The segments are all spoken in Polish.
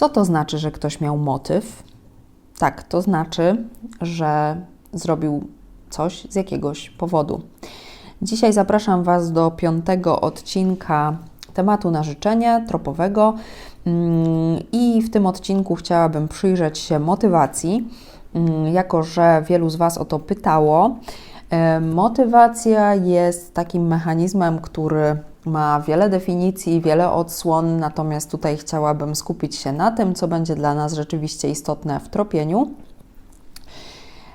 Co to znaczy, że ktoś miał motyw? Tak, to znaczy, że zrobił coś z jakiegoś powodu. Dzisiaj zapraszam Was do piątego odcinka tematu na życzenie tropowego mm, i w tym odcinku chciałabym przyjrzeć się motywacji, mm, jako że wielu z Was o to pytało. E, motywacja jest takim mechanizmem, który ma wiele definicji, wiele odsłon, natomiast tutaj chciałabym skupić się na tym, co będzie dla nas rzeczywiście istotne w tropieniu.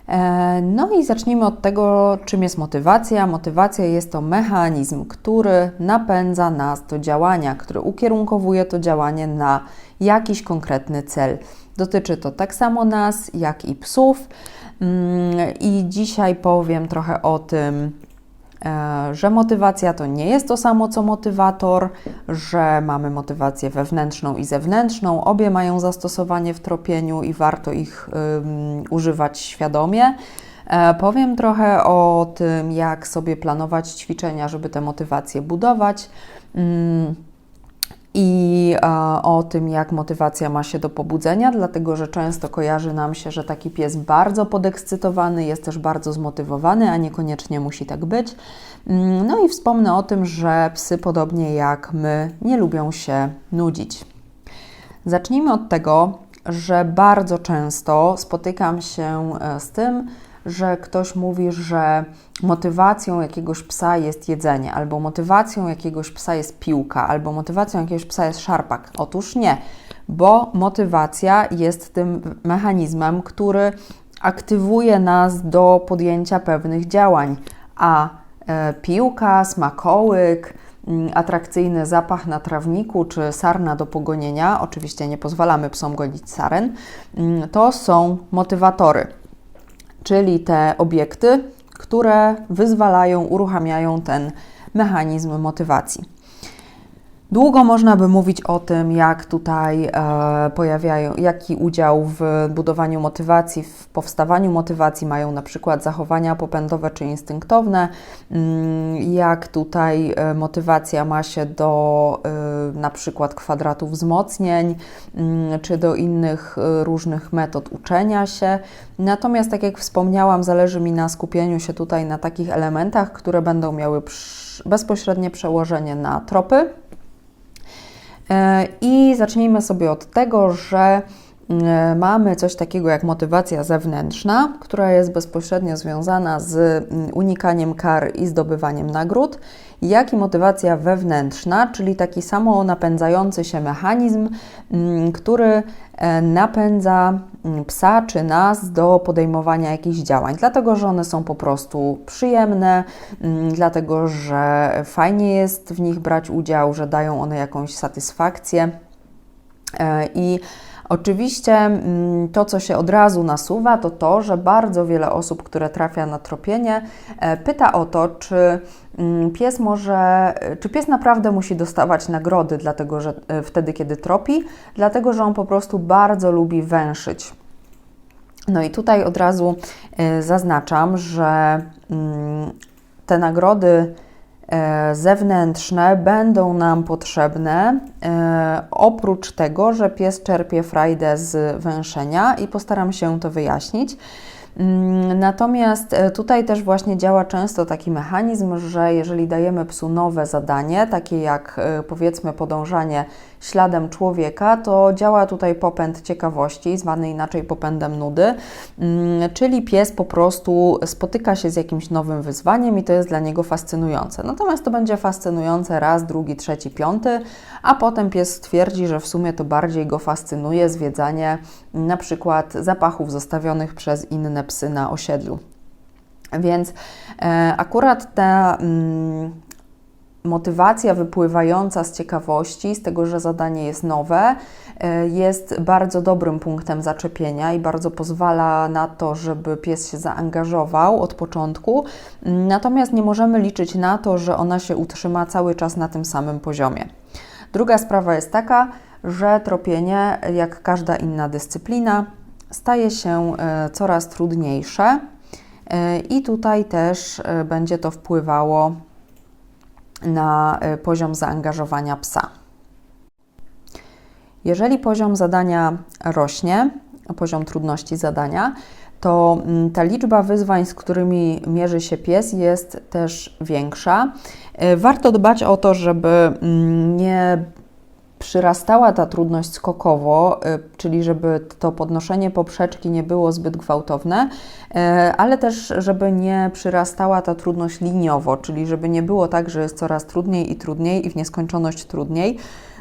E, no i zacznijmy od tego, czym jest motywacja. Motywacja jest to mechanizm, który napędza nas do działania, który ukierunkowuje to działanie na jakiś konkretny cel. Dotyczy to tak samo nas, jak i psów. Mm, I dzisiaj powiem trochę o tym, że motywacja to nie jest to samo co motywator, że mamy motywację wewnętrzną i zewnętrzną. Obie mają zastosowanie w tropieniu i warto ich używać świadomie. E, powiem trochę o tym, jak sobie planować ćwiczenia, żeby tę motywację budować. Um, i o tym, jak motywacja ma się do pobudzenia, dlatego że często kojarzy nam się, że taki pies bardzo podekscytowany jest też bardzo zmotywowany, a niekoniecznie musi tak być. Mm, no i wspomnę o tym, że psy, podobnie jak my, nie lubią się nudzić. Zacznijmy od tego, że bardzo często spotykam się e, z tym, że ktoś mówi, że motywacją jakiegoś psa jest jedzenie, albo motywacją jakiegoś psa jest piłka, albo motywacją jakiegoś psa jest szarpak. Otóż nie, bo motywacja jest tym mechanizmem, który aktywuje nas do podjęcia pewnych działań, a e, piłka, smakołyk, mm, atrakcyjny zapach na trawniku czy sarna do pogonienia, oczywiście nie pozwalamy psom gonić saren, mm, to są motywatory czyli te obiekty, które wyzwalają, uruchamiają ten mechanizm motywacji. Długo można by mówić o tym, jak tutaj e, pojawiają, jaki udział w budowaniu motywacji, w powstawaniu motywacji mają na przykład zachowania popędowe czy instynktowne, mm, jak tutaj e, motywacja ma się do e, na przykład kwadratu wzmocnień, mm, czy do innych różnych metod uczenia się. Natomiast, tak jak wspomniałam, zależy mi na skupieniu się tutaj na takich elementach, które będą miały bezpośrednie przełożenie na tropy I zacznijmy sobie od tego, że e, mamy coś takiego jak motywacja zewnętrzna, która jest bezpośrednio związana z mm, unikaniem kar i zdobywaniem nagród, jak i motywacja wewnętrzna, czyli taki samo napędzający się mechanizm, mm, który e, napędza mm, psa czy nas do podejmowania jakichś działań, dlatego że one są po prostu przyjemne, dlatego że fajnie jest w nich brać udział, że dają one jakąś satysfakcję. I Oczywiście mm, to, co się od razu nasuwa, to to, że bardzo wiele osób, które trafia na tropienie, e, pyta o to, czy mm, pies może, czy pies naprawdę musi dostawać nagrody, dlatego że e, wtedy, kiedy tropi, dlatego że on po prostu bardzo lubi węszyć. No i tutaj od razu e, zaznaczam, że mm, te nagrody zewnętrzne będą nam potrzebne, e, oprócz tego, że pies czerpie frajdę z węszenia i postaram się to wyjaśnić. Mm, natomiast e, tutaj też właśnie działa często taki mechanizm, że jeżeli dajemy psu nowe zadanie, takie jak powiedzmy podążanie śladem człowieka, to działa tutaj popęd ciekawości, zwany inaczej popędem nudy, mm, czyli pies po prostu spotyka się z jakimś nowym wyzwaniem i to jest dla niego fascynujące. Natomiast to będzie fascynujące raz, drugi, trzeci, piąty, a potem pies stwierdzi, że w sumie to bardziej go fascynuje zwiedzanie na przykład zapachów zostawionych przez inne psy na osiedlu. Więc e, akurat te mm, motywacja wypływająca z ciekawości, z tego, że zadanie jest nowe, e, jest bardzo dobrym punktem zaczepienia i bardzo pozwala na to, żeby pies się zaangażował od początku. Natomiast nie możemy liczyć na to, że ona się utrzyma cały czas na tym samym poziomie. Druga sprawa jest taka, że tropienie, jak każda inna dyscyplina, staje się e, coraz trudniejsze. E, I tutaj też będzie to wpływało na y, poziom zaangażowania psa. Jeżeli poziom zadania rośnie, poziom trudności zadania, to mm, ta liczba wyzwań, z którymi mierzy się pies, jest też większa. E, warto dbać o to, żeby mm, nie przyrastała ta trudność skokowo, y, czyli żeby to podnoszenie poprzeczki nie było zbyt gwałtowne, y, ale też żeby nie przyrastała ta trudność liniowo, czyli żeby nie było tak, że jest coraz trudniej i trudniej i w nieskończoność trudniej.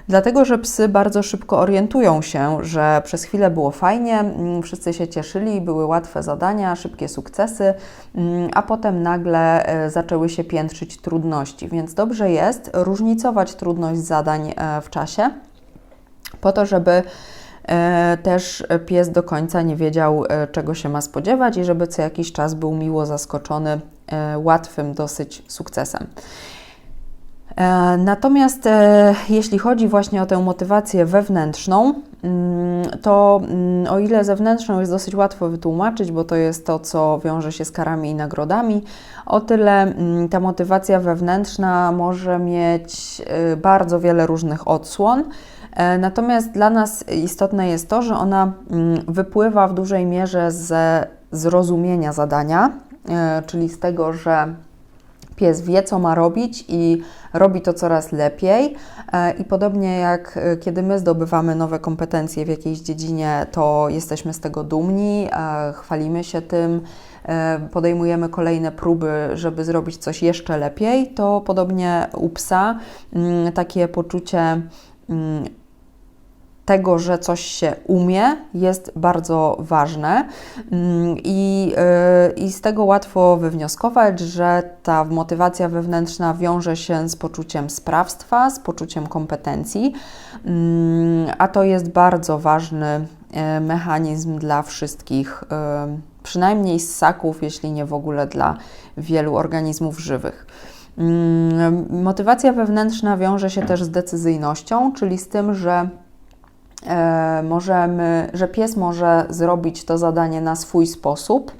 Dlatego, że psy bardzo szybko orientują się, że przez chwilę było fajnie, mm, wszyscy się cieszyli, były łatwe zadania, szybkie sukcesy, mm, a potem nagle e, zaczęły się piętrzyć trudności. Więc dobrze jest różnicować trudność zadań e, w czasie, po to, żeby e, też pies do końca nie wiedział, czego się ma spodziewać i żeby co jakiś czas był miło zaskoczony łatwym dosyć sukcesem. E, natomiast e, jeśli chodzi właśnie o tę motywację wewnętrzną, mm, to mm, o ile zewnętrzną jest dosyć łatwo wytłumaczyć, bo to jest to, co wiąże się z karami i nagrodami, o tyle mm, ta motywacja wewnętrzna może mieć e, bardzo wiele różnych odsłon. Natomiast dla nas istotne jest to, że ona wypływa w dużej mierze ze zrozumienia zadania, czyli z tego, że pies wie, co ma robić i robi to coraz lepiej. E, I podobnie jak e, kiedy my zdobywamy nowe kompetencje w jakiejś dziedzinie, to jesteśmy z tego dumni, e, chwalimy się tym, podejmujemy kolejne próby, żeby zrobić coś jeszcze lepiej, to podobnie u psa mm, takie poczucie mm, tego, że coś się umie, jest bardzo ważne mm, I, y, i z tego łatwo wywnioskować, że ta motywacja wewnętrzna wiąże się z poczuciem sprawstwa, z poczuciem kompetencji, mm, a to jest bardzo ważny y, mechanizm dla wszystkich, y, przynajmniej ssaków, jeśli nie w ogóle dla wielu organizmów żywych. Mm, motywacja wewnętrzna wiąże się też z decyzyjnością, czyli z tym, że możemy, że pies może zrobić to zadanie na swój sposób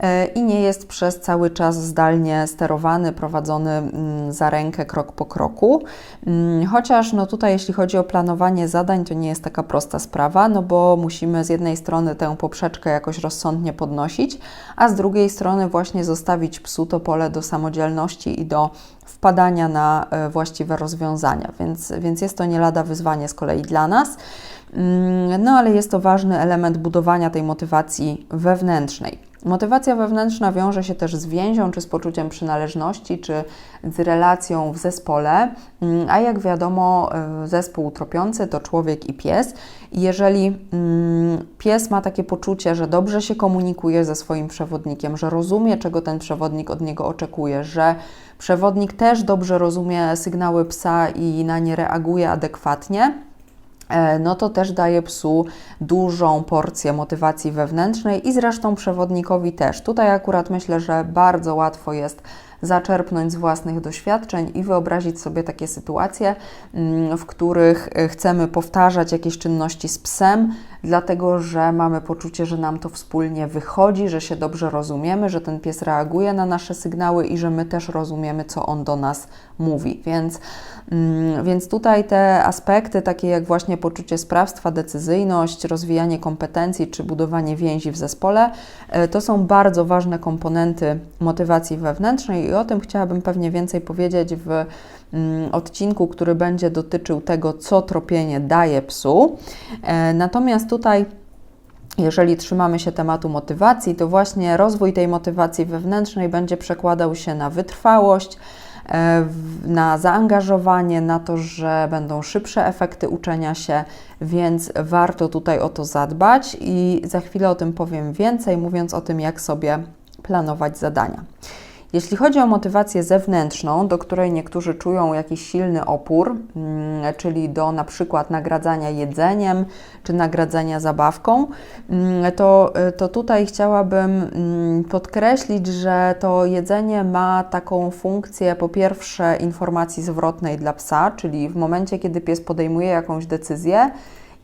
e, i nie jest przez cały czas zdalnie sterowany, prowadzony mm, za rękę krok po kroku. Mm, chociaż no tutaj, jeśli chodzi o planowanie zadań, to nie jest taka prosta sprawa, no bo musimy z jednej strony tę poprzeczkę jakoś rozsądnie podnosić, a z drugiej strony właśnie zostawić psu to pole do samodzielności i do wpadania na e, właściwe rozwiązania, więc, więc jest to nie lada wyzwanie z kolei dla nas. Mm, no ale jest to ważny element budowania tej motywacji wewnętrznej. Motywacja wewnętrzna wiąże się też z więzią, czy z poczuciem przynależności, czy z relacją w zespole, mm, a jak wiadomo, e, zespół tropiący to człowiek i pies. Jeżeli mm, pies ma takie poczucie, że dobrze się komunikuje ze swoim przewodnikiem, że rozumie, czego ten przewodnik od niego oczekuje, że przewodnik też dobrze rozumie sygnały psa i na nie reaguje adekwatnie, no to też daje psu dużą porcję motywacji wewnętrznej i zresztą przewodnikowi też. Tutaj akurat myślę, że bardzo łatwo jest zaczerpnąć z własnych doświadczeń i wyobrazić sobie takie sytuacje, mm, w których e, chcemy powtarzać jakieś czynności z psem, dlatego że mamy poczucie, że nam to wspólnie wychodzi, że się dobrze rozumiemy, że ten pies reaguje na nasze sygnały i że my też rozumiemy, co on do nas mówi. Więc, mm, więc tutaj te aspekty, takie jak właśnie poczucie sprawstwa, decyzyjność, rozwijanie kompetencji czy budowanie więzi w zespole, e, to są bardzo ważne komponenty motywacji wewnętrznej i o tym chciałabym pewnie więcej powiedzieć w odcinku, który będzie dotyczył tego, co tropienie daje psu. E, natomiast tutaj jeżeli trzymamy się tematu motywacji, to właśnie rozwój tej motywacji wewnętrznej będzie przekładał się na wytrwałość, e, na zaangażowanie, na to, że będą szybsze efekty uczenia się, więc warto tutaj o to zadbać i za chwilę o tym powiem więcej, mówiąc o tym, jak sobie planować zadania. Jeśli chodzi o motywację zewnętrzną, do której niektórzy czują jakiś silny opór, mm, czyli do na przykład nagradzania jedzeniem czy nagradzania zabawką, mm, to, to tutaj chciałabym mm, podkreślić, że to jedzenie ma taką funkcję po pierwsze informacji zwrotnej dla psa, czyli w momencie, kiedy pies podejmuje jakąś decyzję,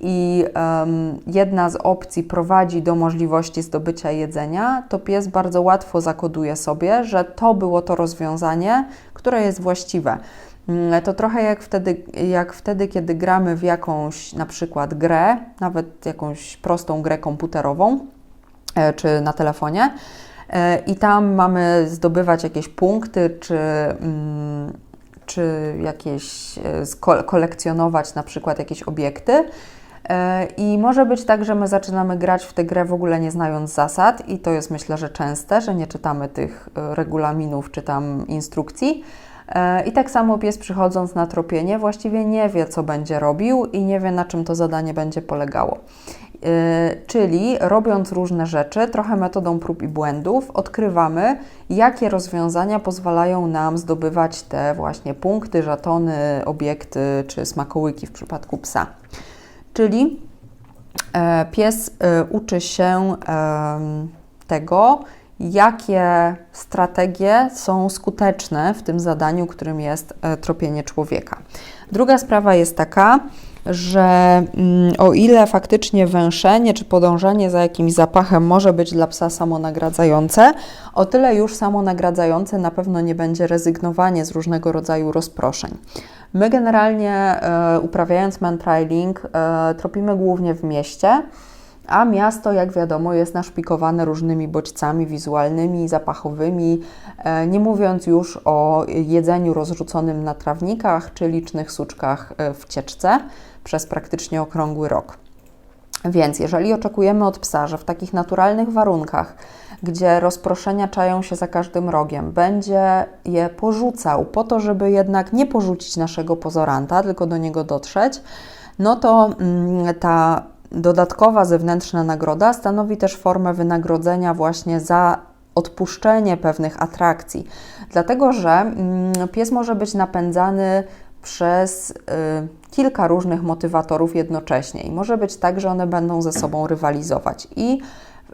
i um, jedna z opcji prowadzi do możliwości zdobycia jedzenia, to pies bardzo łatwo zakoduje sobie, że to było to rozwiązanie, które jest właściwe. Mm, to trochę jak wtedy, jak wtedy, kiedy gramy w jakąś na przykład grę, nawet jakąś prostą grę komputerową e, czy na telefonie, e, i tam mamy zdobywać jakieś punkty, czy, mm, czy jakieś e, kolekcjonować na przykład jakieś obiekty. I może być tak, że my zaczynamy grać w tę grę w ogóle nie znając zasad, i to jest myślę, że częste, że nie czytamy tych regulaminów czy tam instrukcji E, I tak samo pies przychodząc na tropienie właściwie nie wie, co będzie robił i nie wie, na czym to zadanie będzie polegało. E, czyli robiąc różne rzeczy, trochę metodą prób i błędów, odkrywamy, jakie rozwiązania pozwalają nam zdobywać te właśnie punkty, żatony, obiekty czy smakołyki w przypadku psa. Czyli e, pies uczy się tego, jakie strategie są skuteczne w tym zadaniu, którym jest e, tropienie człowieka. Druga sprawa jest taka, że mm, o ile faktycznie węszenie czy podążanie za jakimś zapachem może być dla psa samonagradzające, o tyle już samonagradzające na pewno nie będzie rezygnowanie z różnego rodzaju rozproszeń. My generalnie e, uprawiając mantrailing e, tropimy głównie w mieście a miasto, jak wiadomo, jest naszpikowane różnymi bodźcami wizualnymi, zapachowymi, e, nie mówiąc już o jedzeniu rozrzuconym na trawnikach czy licznych suczkach w cieczce przez praktycznie okrągły rok. Więc jeżeli oczekujemy od psa, że w takich naturalnych warunkach, gdzie rozproszenia czają się za każdym rogiem, będzie je porzucał po to, żeby jednak nie porzucić naszego pozoranta, tylko do niego dotrzeć, no to mm, ta Dodatkowa zewnętrzna nagroda stanowi też formę wynagrodzenia właśnie za odpuszczenie pewnych atrakcji, dlatego że mm, pies może być napędzany przez y, kilka różnych motywatorów jednocześnie i może być tak, że one będą ze sobą rywalizować. I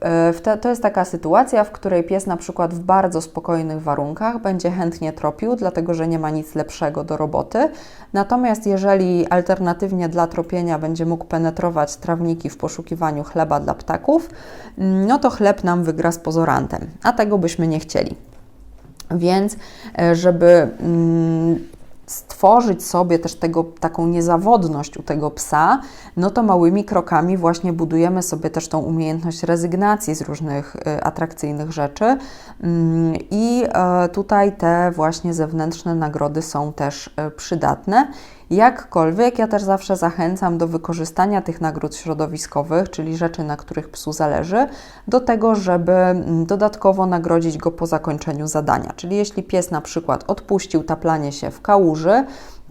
E, to jest taka sytuacja, w której pies na przykład w bardzo spokojnych warunkach będzie chętnie tropił, dlatego że nie ma nic lepszego do roboty. Natomiast jeżeli alternatywnie dla tropienia będzie mógł penetrować trawniki w poszukiwaniu chleba dla ptaków, no to chleb nam wygra z pozorantem, a tego byśmy nie chcieli. Więc, e, żeby mm, stworzyć sobie też tego, taką niezawodność u tego psa, no to małymi krokami właśnie budujemy sobie też tą umiejętność rezygnacji z różnych y, atrakcyjnych rzeczy mm, i e, tutaj te właśnie zewnętrzne nagrody są też e, przydatne. Jakkolwiek ja też zawsze zachęcam do wykorzystania tych nagród środowiskowych, czyli rzeczy, na których psu zależy, do tego, żeby mm, dodatkowo nagrodzić go po zakończeniu zadania. Czyli jeśli pies na przykład odpuścił taplanie się w kałuży,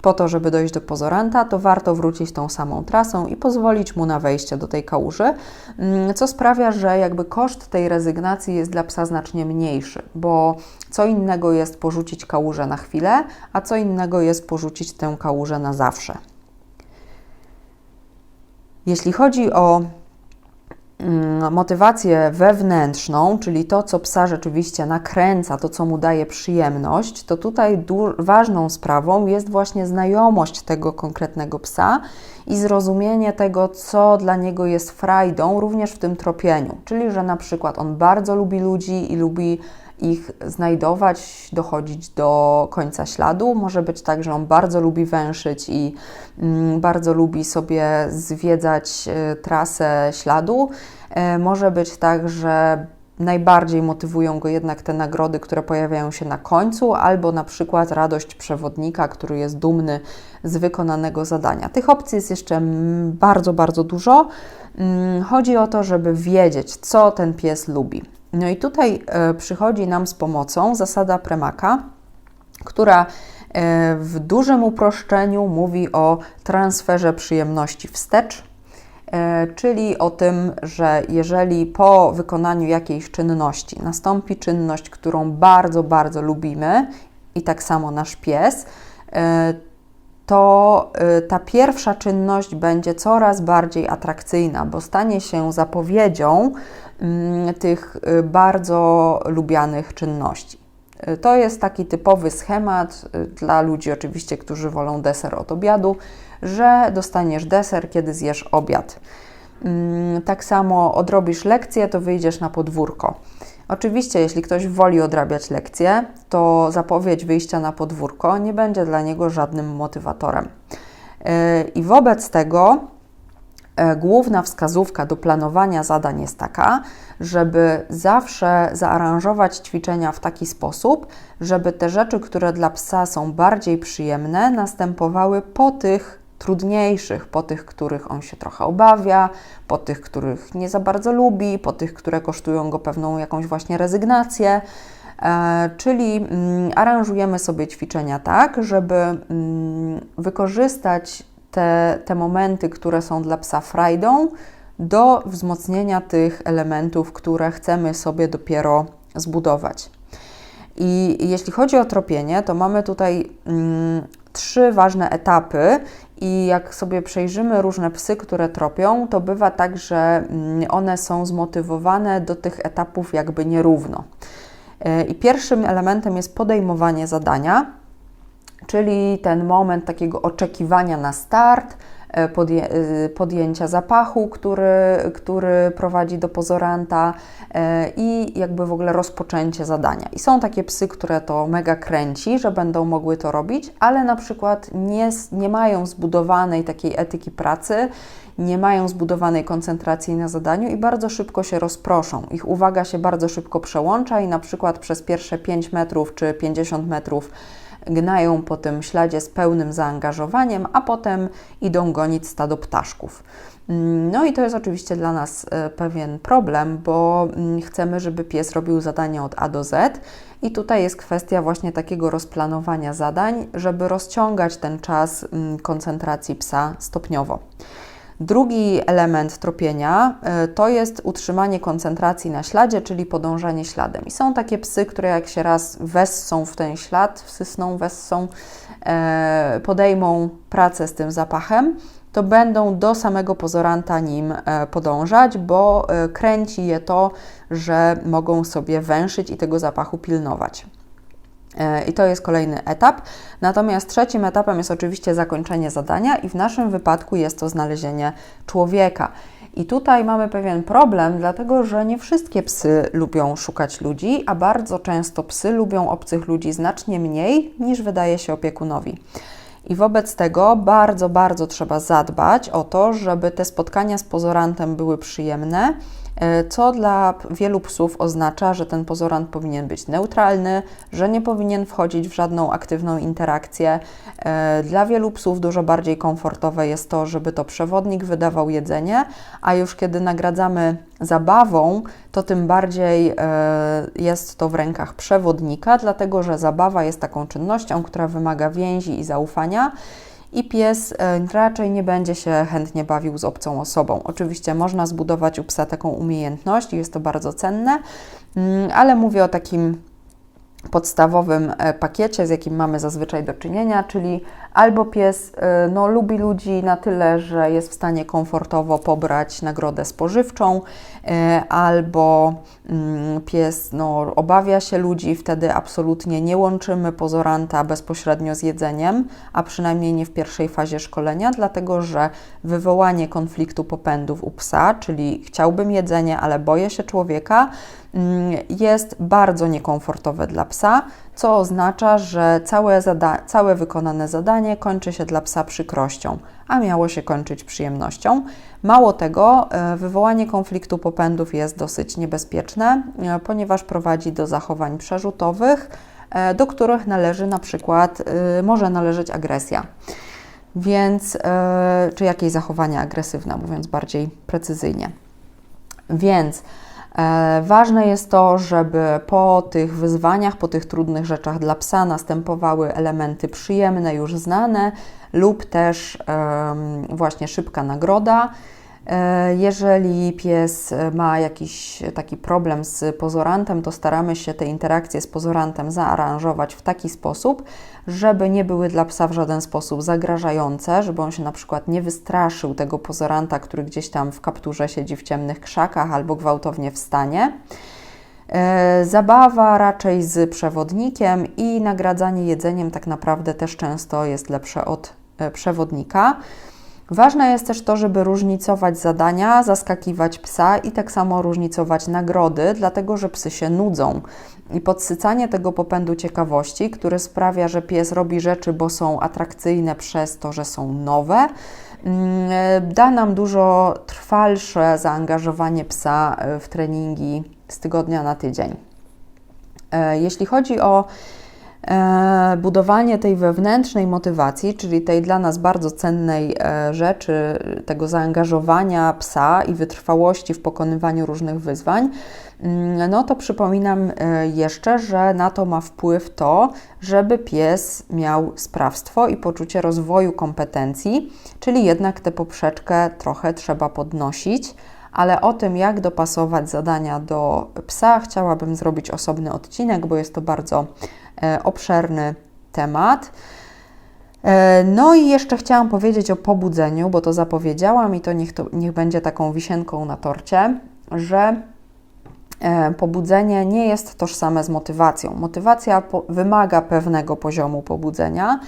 po to, żeby dojść do pozoranta, to warto wrócić tą samą trasą i pozwolić mu na wejście do tej kałuży, mm, co sprawia, że jakby koszt tej rezygnacji jest dla psa znacznie mniejszy, bo co innego jest porzucić kałużę na chwilę, a co innego jest porzucić tę kałużę na zawsze. Jeśli chodzi o motywację wewnętrzną, czyli to, co psa rzeczywiście nakręca, to, co mu daje przyjemność, to tutaj ważną sprawą jest właśnie znajomość tego konkretnego psa i zrozumienie tego, co dla niego jest frajdą, również w tym tropieniu. Czyli, że na przykład on bardzo lubi ludzi i lubi ich znajdować, dochodzić do końca śladu. Może być tak, że on bardzo lubi węszyć i mm, bardzo lubi sobie zwiedzać y, trasę śladu. E, może być tak, że najbardziej motywują go jednak te nagrody, które pojawiają się na końcu, albo na przykład radość przewodnika, który jest dumny z wykonanego zadania. Tych opcji jest jeszcze bardzo, bardzo dużo. Mm, chodzi o to, żeby wiedzieć, co ten pies lubi. No i tutaj e, przychodzi nam z pomocą zasada Premaka, która e, w dużym uproszczeniu mówi o transferze przyjemności wstecz, e, czyli o tym, że jeżeli po wykonaniu jakiejś czynności nastąpi czynność, którą bardzo, bardzo lubimy, i tak samo nasz pies, to ta pierwsza czynność będzie coraz bardziej atrakcyjna, bo stanie się zapowiedzią tych y, bardzo lubianych czynności. Y, to jest taki typowy schemat y, dla ludzi, oczywiście, którzy wolą deser od obiadu, że dostaniesz deser, kiedy zjesz obiad. Mm, tak samo odrobisz lekcję, to wyjdziesz na podwórko. Oczywiście, jeśli ktoś woli odrabiać lekcje, to zapowiedź wyjścia na podwórko nie będzie dla niego żadnym motywatorem. I wobec tego główna wskazówka do planowania zadań jest taka, żeby zawsze zaaranżować ćwiczenia w taki sposób, żeby te rzeczy, które dla psa są bardziej przyjemne, następowały po tych trudniejszych, po tych, których on się trochę obawia, po tych, których nie za bardzo lubi, po tych, które kosztują go pewną jakąś właśnie rezygnację. E, czyli mm, aranżujemy sobie ćwiczenia tak, żeby mm, wykorzystać te, te momenty, które są dla psa frajdą, do wzmocnienia tych elementów, które chcemy sobie dopiero zbudować. I jeśli chodzi o tropienie, to mamy tutaj mm, trzy ważne etapy, i jak sobie przejrzymy różne psy, które tropią, to bywa tak, że mm, one są zmotywowane do tych etapów jakby nierówno. E, I pierwszym elementem jest podejmowanie zadania czyli ten moment takiego oczekiwania na start, e, podję e, podjęcia zapachu, który, który prowadzi do pozoranta e, i jakby w ogóle rozpoczęcie zadania. I są takie psy, które to mega kręci, że będą mogły to robić, ale na przykład nie, nie mają zbudowanej takiej etyki pracy, nie mają zbudowanej koncentracji na zadaniu i bardzo szybko się rozproszą. Ich uwaga się bardzo szybko przełącza i na przykład przez pierwsze 5 metrów czy 50 metrów gnają po tym śladzie z pełnym zaangażowaniem, a potem idą gonić stado ptaszków. Mm, no i to jest oczywiście dla nas e, pewien problem, bo mm, chcemy, żeby pies robił zadania od A do Z i tutaj jest kwestia właśnie takiego rozplanowania zadań, żeby rozciągać ten czas mm, koncentracji psa stopniowo. Drugi element tropienia y, to jest utrzymanie koncentracji na śladzie, czyli podążanie śladem. I są takie psy, które jak się raz wessą w ten ślad, wsysną, wessą, e, podejmą pracę z tym zapachem, to będą do samego pozoranta nim e, podążać, bo e, kręci je to, że mogą sobie węszyć i tego zapachu pilnować. E, I to jest kolejny etap. Natomiast trzecim etapem jest oczywiście zakończenie zadania, i w naszym wypadku jest to znalezienie człowieka. I tutaj mamy pewien problem, dlatego że nie wszystkie psy lubią szukać ludzi, a bardzo często psy lubią obcych ludzi znacznie mniej niż wydaje się opiekunowi. I wobec tego bardzo, bardzo trzeba zadbać o to, żeby te spotkania z pozorantem były przyjemne co dla wielu psów oznacza, że ten pozorant powinien być neutralny, że nie powinien wchodzić w żadną aktywną interakcję. E, dla wielu psów dużo bardziej komfortowe jest to, żeby to przewodnik wydawał jedzenie, a już kiedy nagradzamy zabawą, to tym bardziej e, jest to w rękach przewodnika, dlatego że zabawa jest taką czynnością, która wymaga więzi i zaufania i pies e, raczej nie będzie się chętnie bawił z obcą osobą. Oczywiście można zbudować u psa taką umiejętność jest to bardzo cenne, mm, ale mówię o takim podstawowym e, pakiecie, z jakim mamy zazwyczaj do czynienia, czyli albo pies e, no, lubi ludzi na tyle, że jest w stanie komfortowo pobrać nagrodę spożywczą, e, albo mm, pies no, obawia się ludzi, wtedy absolutnie nie łączymy pozoranta bezpośrednio z jedzeniem, a przynajmniej nie w pierwszej fazie szkolenia, dlatego że wywołanie konfliktu popędów u psa, czyli chciałbym jedzenie, ale boję się człowieka, mm, jest bardzo niekomfortowe dla psa, co oznacza, że całe, całe wykonane zadanie kończy się dla psa przykrością, a miało się kończyć przyjemnością. Mało tego, e, wywołanie konfliktu popędów jest dosyć niebezpieczne, e, ponieważ prowadzi do zachowań przerzutowych, e, do których należy na przykład, może należeć agresja. Więc, czy jakieś zachowania agresywne, mówiąc bardziej precyzyjnie. Więc ważne jest to, żeby po tych wyzwaniach, po tych trudnych rzeczach dla psa następowały elementy przyjemne, już znane, lub też właśnie szybka nagroda. E, jeżeli pies ma jakiś taki problem z pozorantem, to staramy się te interakcje z pozorantem zaaranżować w taki sposób, żeby nie były dla psa w żaden sposób zagrażające, żeby on się na przykład nie wystraszył tego pozoranta, który gdzieś tam w kapturze siedzi w ciemnych krzakach albo gwałtownie wstanie. E, zabawa raczej z przewodnikiem i nagradzanie jedzeniem tak naprawdę też często jest lepsze od e, przewodnika. Ważne jest też to, żeby różnicować zadania, zaskakiwać psa i tak samo różnicować nagrody, dlatego że psy się nudzą. I podsycanie tego popędu ciekawości, który sprawia, że pies robi rzeczy, bo są atrakcyjne przez to, że są nowe, mm, da nam dużo trwalsze zaangażowanie psa e, w treningi z tygodnia na tydzień. E, jeśli chodzi o budowanie tej wewnętrznej motywacji, czyli tej dla nas bardzo cennej e, rzeczy, tego zaangażowania psa i wytrwałości w pokonywaniu różnych wyzwań, mm, no to przypominam jeszcze, że na to ma wpływ to, żeby pies miał sprawstwo i poczucie rozwoju kompetencji, czyli jednak tę poprzeczkę trochę trzeba podnosić ale o tym, jak dopasować zadania do psa, chciałabym zrobić osobny odcinek, bo jest to bardzo e, obszerny temat. E, no i jeszcze chciałam powiedzieć o pobudzeniu, bo to zapowiedziałam i to niech, to niech będzie taką wisienką na torcie, że e, pobudzenie nie jest tożsame z motywacją. Motywacja wymaga pewnego poziomu pobudzenia,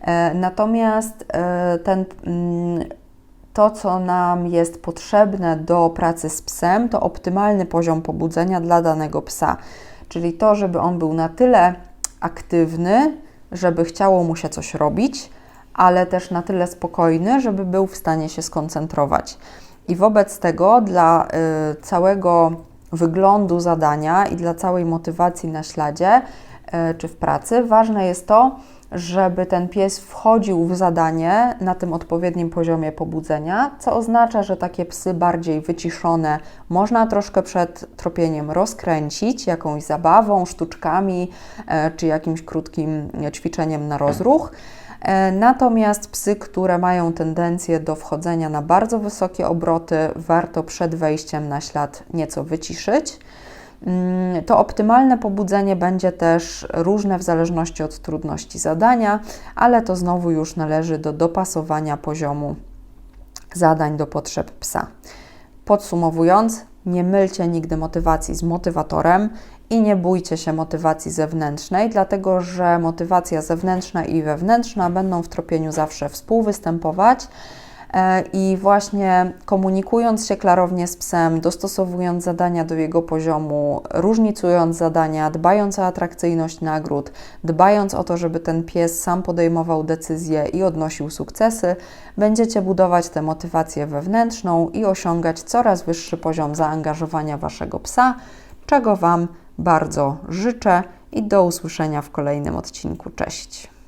e, natomiast e, ten mm, to, co nam jest potrzebne do pracy z psem, to optymalny poziom pobudzenia dla danego psa. Czyli to, żeby on był na tyle aktywny, żeby chciało mu się coś robić, ale też na tyle spokojny, żeby był w stanie się skoncentrować. I wobec tego dla y, całego wyglądu zadania i dla całej motywacji na śladzie y, czy w pracy ważne jest to, żeby ten pies wchodził w zadanie na tym odpowiednim poziomie pobudzenia, co oznacza, że takie psy bardziej wyciszone można troszkę przed tropieniem rozkręcić jakąś zabawą, sztuczkami e, czy jakimś krótkim ćwiczeniem na rozruch. E, natomiast psy, które mają tendencję do wchodzenia na bardzo wysokie obroty, warto przed wejściem na ślad nieco wyciszyć. Mm, to optymalne pobudzenie będzie też różne w zależności od trudności zadania, ale to znowu już należy do dopasowania poziomu zadań do potrzeb psa. Podsumowując, nie mylcie nigdy motywacji z motywatorem i nie bójcie się motywacji zewnętrznej, dlatego że motywacja zewnętrzna i wewnętrzna będą w tropieniu zawsze współwystępować i właśnie komunikując się klarownie z psem, dostosowując zadania do jego poziomu, różnicując zadania, dbając o atrakcyjność nagród, dbając o to, żeby ten pies sam podejmował decyzje i odnosił sukcesy, będziecie budować tę motywację wewnętrzną i osiągać coraz wyższy poziom zaangażowania waszego psa, czego Wam bardzo życzę i do usłyszenia w kolejnym odcinku. Cześć!